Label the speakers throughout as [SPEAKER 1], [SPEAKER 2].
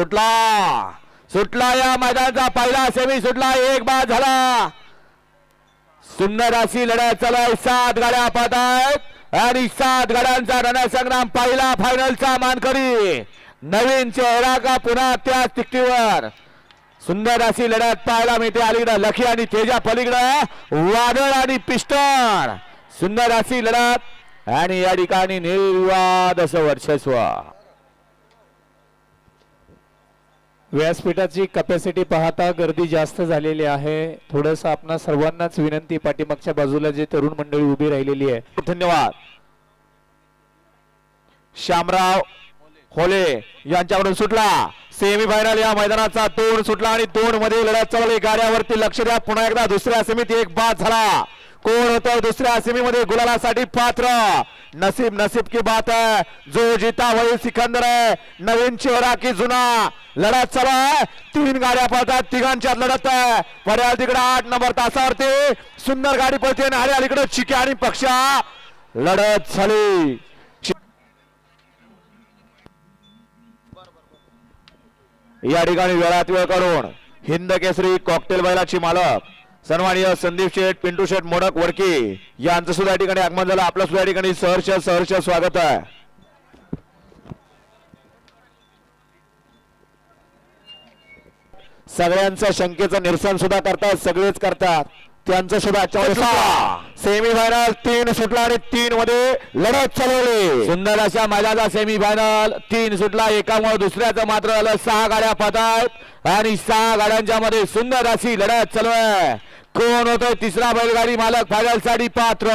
[SPEAKER 1] सुटला. सुटला या मैदानाचा पहिला सेमी सुटला. एक बाद झाला. सुंदर अशी लढत चालू आहे सात गाड्या पाहत आहेत आणि सात गाड्यांचा रणसंग्राम पहिला फायनलचा मानकरी. नवीन चेहरा का पुन्हा त्याच तिकटीवर. सुंदर अशी लढ्यात पाहायला मिळते अलीकडं. लखी आणि तेजा पलीकडं. वादळ आणि पिस्टन. सुंदर अशी लढत. आणि या ठिकाणी निर्वाद असं वर्चस्व.
[SPEAKER 2] व्यासपीठाची कपॅसिटी पाहता गर्दी जास्त झालेली आहे. थोडस आपणा सर्वांनाच विनंती पाठीमागच्या बाजूला जे तरुण मंडळी उभी राहिलेली आहे.
[SPEAKER 1] धन्यवाद. श्यामराव होले यांच्याकडून सुटला. सेमी फायनल या मैदानाचा तोंड सुटला आणि तोंडमध्ये लढत चालली. गाड्यावरती लक्ष द्या. पुन्हा एकदा दुसऱ्या सेमीत एक बाद झाला. कोण होतं दुसऱ्या सेमीमध्ये गुलालासाठी पात्र? नसीब नसीब की बात है। जो जीता वही सिकंदर है। नवीन चेहरा की जुना। लढत चालू आहे तीन गाड्या पळतात तिघांच्यात लढत आहे पर्याय तिकडे आठ नंबर तासावरती सुंदर गाडी पळते आणि हरियाल अलीकडे चिके आणि पक्षा। लढत झाली या ठिकाणी वेळात वेळ करून हिंद केसरी कॉकटेल बैलाची मालक। सन्माननीय संदीप शेठ पिंटू शेठ मोडक वडकी यांचं सुद्धा या ठिकाणी आगमन झालं. आपलं सुद्धा या ठिकाणी सहर्ष सहर्ष स्वागत आहे. सगळ्यांचं शंकेचं निरसन सुद्धा करतात सगळेच करतात. त्यांचं सुद्धा सेमी फायनल तीन सुटला आणि तीन मध्ये लढत चालवली. सुंदर अशा मैदानाचा सेमी फायनल तीन सुटला एकामुळे दुसऱ्याचं मात्र झालं सहा गाड्या पाहतात आणि सहा गाड्यांच्या मध्ये सुंदर अशी लढत चालू आहे. कोण होतोय तिसरा बैलगाडी मालक फायनलसाठी पात्र?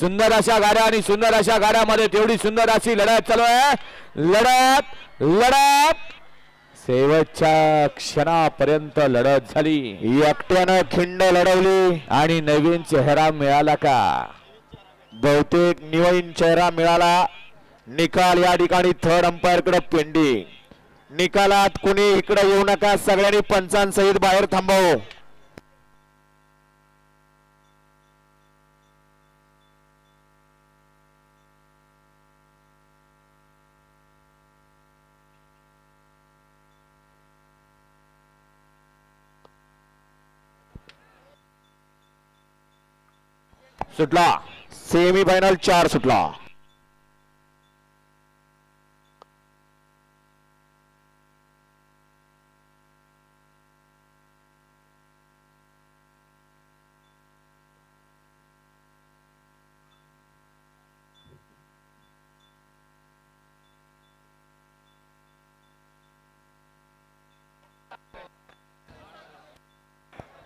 [SPEAKER 1] सुंदर अशा गाड्या आणि सुंदर अशा गाड्यामध्ये तेवढी सुंदर अशी लढत चालू आहे. लढत लढत. शेवटच्या क्षणापर्यंत लढत झाली. एकट्यानं खिंड लढवली. आणि नवीन चेहरा मिळाला का? बहुतेक नवीन चेहरा मिळाला. निकाल या ठिकाणी थर्ड अंपायरकडे पेंडिंग. निकालात कुणी इकडे येऊ नका. सगळ्यांनी पंचांसहित बाहेर थांबव. सुटला। सेमी फायनल चार सुटला।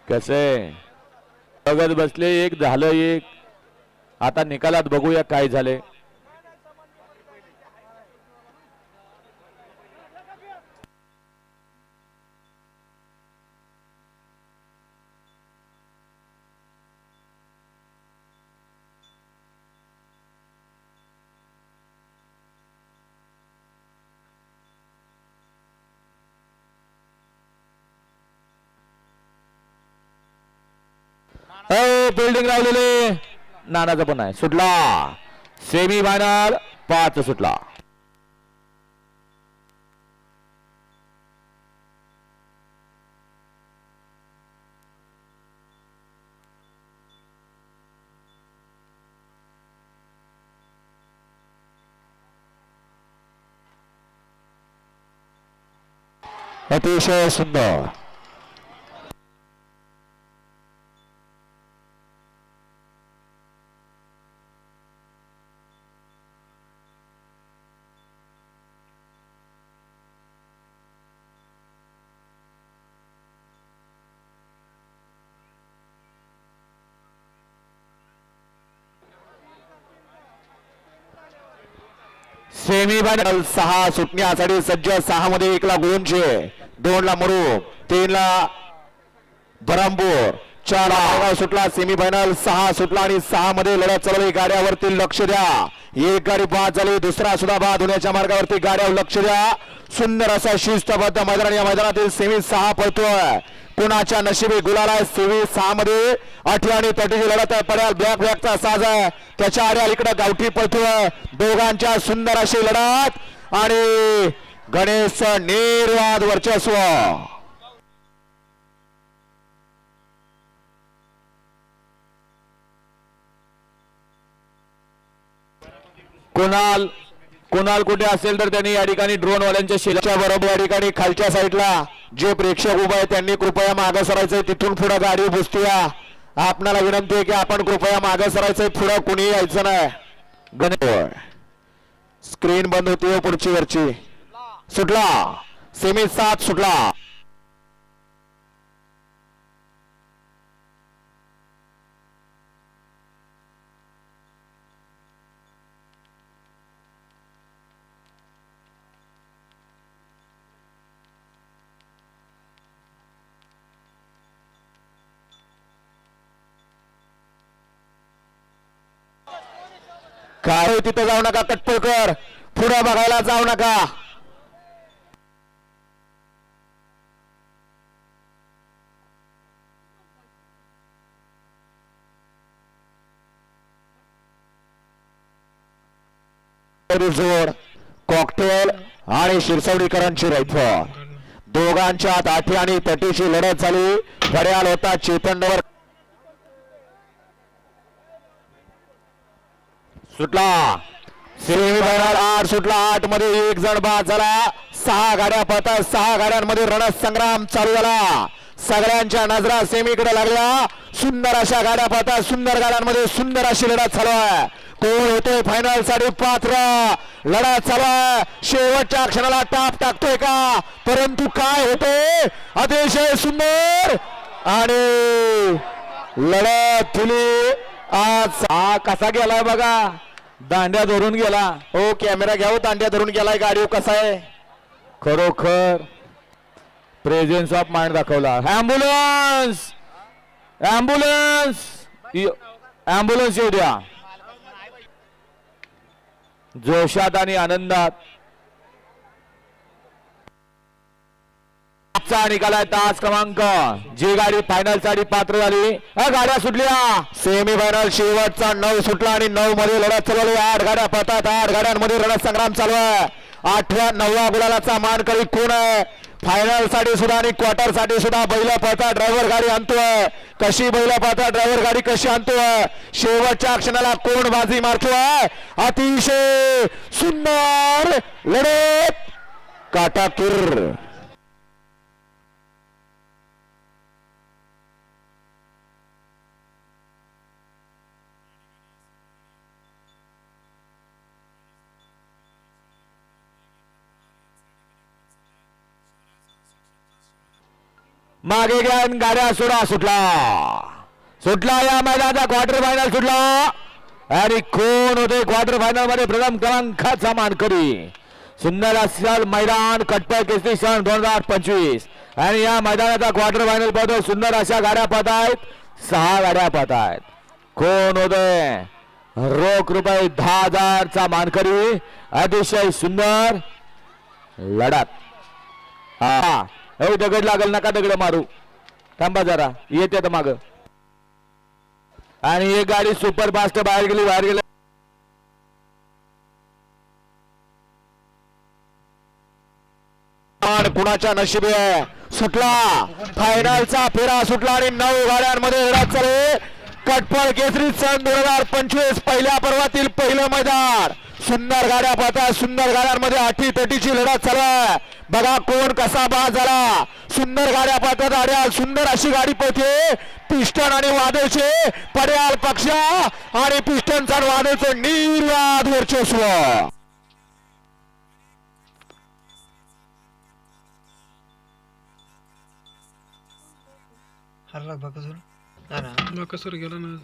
[SPEAKER 1] कसे? बघत बसले एक एक आता निकालात बघूया काय झाले. हो, बिल्डिंग लावलेले नानाचा पण आहे. सुटला. सेमी फायनल पाच सुटला. अतिशय सुंदर. सेमी फायनल सहा सुटण्यासाठी सज्ज सहा मध्ये एकला गोंचे दोनला मरू तीनला चार सुटला सेमी फायनल सहा सुटला आणि सहा मध्ये लढत चालवली गाड्यावरती लक्ष द्या. एक गाडी बाद झाली दुसरा सुद्धा बाद. होण्याच्या मार्गावरती गाड्यावर लक्ष द्या. सुंदर असा शिस्तबद्ध मैदान या मैदानातील सेमी सहा पळतोय. कुणाच्या नशिबी गुलाला सेमी सहा मध्ये अटी आणि तटीची लढत आहे. पड्याल ब्लॅक ब्लॅकचा साज आहे. त्याच्या आड्या इकडे गावठी पळतोय. दोघांच्या सुंदर अशी लढत आणि गणेश निर्वाद वर्चस्व. कुणाल कुणाल कुठे असेल तर त्यांनी या ठिकाणी ड्रोन वाल्यांच्या शिलाच्या बरोबर या ठिकाणी खालच्या साईडला जे प्रेक्षक उभे आहेत त्यांनी कृपया मागं सरायचंय तिथून पुढे गाडी बुसतीया आपणाला विनंती आहे की आपण कृपया मागं सरायचंय पुढं कुणी यायचं नाही. गणेश स्क्रीन बंद होती हो पुढची वरची. सुटला. सेमी सात सुटला. काय तिथे जाऊ नका कटपळकर. पुढे बघायला जाऊ नका. जोड कॉकटेल आणि शिरसवडीकरांची रायफल. दोघांच्या आठी आणि तटीची लढत झाली. घड्याळ होता चेतनवर सुटला. सेमीफायनल आठ सुटला. आठमध्ये एक जण बाद झाला. सहा गाड्या पळतात. सहा गाड्यांमध्ये रणसंग्राम चालू झाला. सगळ्यांच्या नजरा सेमीकडे लागल्या. सुंदर अशा गाड्या पळतात. सुंदर गाड्यांमध्ये सुंदर अशी लढत चालू आहे. कोण होतोय फायनलसाठी पात्र? लढत चालू आहे. शेवटच्या क्षणाला टाप टाकतोय का? परंतु काय होतोय? अतिशय सुंदर आणि लढत दिली आज हा कसा गेलाय बघा. दांड्या धरून गेला. हो कॅमेरा घ्याव हो, दांड्या धरून गेलाय. गाडी कसा आहे? खरोखर प्रेझेन्स ऑफ माइंड दाखवला. ॲम्ब्युलन्स ऍम्ब्युलन्स ॲम्ब्युलन्स येऊ द्या. जोशात आणि आनंदात आजचा निकालाय तास क्रमांक. जी गाडी फायनलसाठी पात्र झाली. गाड्या सुटल्या. सेमी फायनल शेवटचा नऊ सुटला आणि नऊ मध्ये लढत चालवली आठ गाड्या पळतात. आठ गाड्यांमध्ये लढत संग्राम चालू आहे. आठव्या नवव्या गुलालाचा मानकरी कोण आहे? फायनलसाठी सुद्धा आणि क्वार्टरसाठी सुद्धा बैल पळता ड्रायव्हर गाडी आणतोय. कशी बैल पळता ड्रायव्हर गाडी कशी आणतोय? शेवटच्या क्षणाला कोण बाजी मारतोय? अतिशय सुंदर लढत. काटाकीर मागे घ्या गाड्या सोडा सुटला. सुटला या मैदानाचा क्वार्टर फायनल सुटला. आणि कोण होते क्वार्टर फायनलमध्ये प्रथम क्रमांकाचा मानकरी. सुंदर असेल मैदान कट्टर केसरी सण दोन हजार पंचवीस. आणि या मैदानाचा क्वार्टर फायनल पाहतो सुंदर अशा गाड्या पाहत आहेत. सहा गाड्या पाहत आहेत. कोण होते. रोख रुपये दहा हजारचा मानकरी. अतिशय सुंदर लढत. हा. हो दगड लागल नका दगड मारू. थांबा जरा येते आता माग. आणि एक गाडी सुपर फास्ट बाहेर गेली बाहेर गेली. कुणाच्या नशिबी आहे? सुटला. फायनलचा फेरा सुटला आणि नऊ गाड्यांमध्ये लढत चालू कटपळ केसरी सन दोन हजार पंचवीस पहिल्या पर्वातील पहिलं मैदान. सुंदर गाड्या पाहता सुंदर गाड्यांमध्ये आठी तटीची लढत चालू आहे बघा कोण कसा बाद झाला. सुंदर गाड्या पाहतात गाड्या सुंदर अशी गाडी पळते. पिस्टन आणि वादळचे पड्याल पक्ष आणि पिस्टनचा वादळचं निर्वाद वर्चस्व.
[SPEAKER 3] हरला हा
[SPEAKER 4] कसं गेला ना.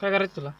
[SPEAKER 4] काय करायचं तुला?